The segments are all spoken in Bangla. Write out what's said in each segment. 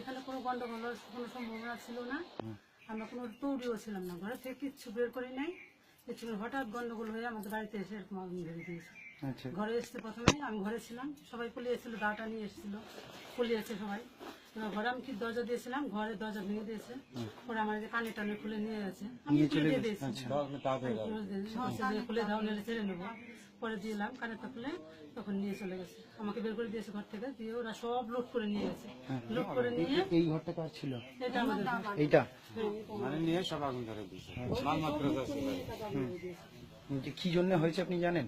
এখানে কোনো গন্ডগোল কোনো সম্ভাবনা ছিল না। আমরা কোনো তৈরিও ছিলাম না ঘরে থেকে কিচ্ছু বের করি নাই। কিছু হঠাৎ গন্ডগোল হয়ে আমাদের বাড়িতে এসে এরকম আগুন ধরে দিয়েছে। আচ্ছা। ঘরে এসছে প্রথমে আমি ঘরে ছিলাম। সবাই পলিয়েছিল দাটা নিয়ে এসেছিল। পলিয়েছে সবাই। ঘরে আমি কি দরজা দিয়েছিলাম? ঘরে দরজা ভেঙে দিয়েছে। পরে আমার কানে টানে খুলে নিয়ে গেছে। আমি খুলে দিয়ে দিয়েছি। খুলে দাও নিলে ছেড়ে নেব। পরে দিলাম কানেরটা খুলে তখন নিয়ে চলে গেছে। আমাকে বের করে দিয়েছে ঘর থেকে দিয়ে ওরা সব লুট করে নিয়ে গেছে। লুট করে নিয়ে এই ঘরটা কার ছিল? এটা আমাদের। এইটা? মানে নিয়ে সব আগুন ধরে দিয়েছে। মালমাত্র যা ছিল যে কি জন্য হয়েছে আপনি জানেন?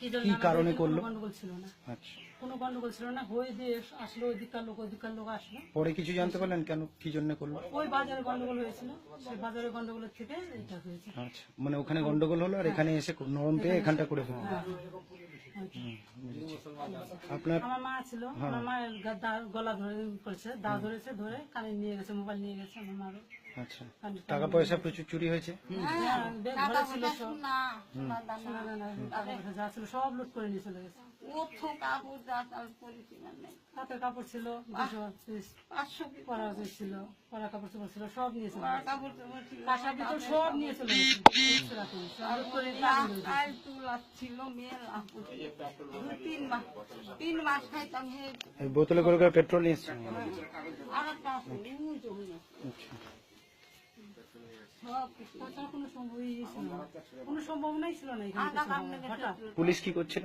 কি কারণে করল? গন্ডগোল ছিল না? আচ্ছা। কোনো গন্ডগোল ছিল না? হয়ে দিয়ে আসলো ওইদিককার লোক ওইদিককার লোক আসলো। পরে কিছু জানতে পারলেন কেন? কি জন্য করল? ওই বাজারে গন্ডগোল হয়েছিল। সেই বাজারে গন্ডগোলের থেকে এটা হয়েছে। আচ্ছা। মানে ওখানে গন্ডগোল হলো আর এখানে এসে নরম পেয়ে এখানটা করে ফেলল। আপনার আমার মা ছিল। আমার মায়ের দা- গলা ধরে করেছে দা ধরেছে ধরে কানে নিয়ে গেছে মোবাইল নিয়ে গেছে আমার মারও। আচ্ছা। টাকা পয়সা প্রচুর চুরি হয়েছে? ঘরে ছিল সব। লুট করে নিয়ে চলে গেছে। হাতের কাপড় ছিল পরা ছিল পরা কাপড় চোপড় ছিল সব নিয়ে চলে গেছে। সব নিয়ে চলে গেছে। তিন মাস তিন মাস খাইতাম হে বোতলে করে করে পেট্রোল নিয়ে আর একটা। আচ্ছা পুলিশ কি করছিল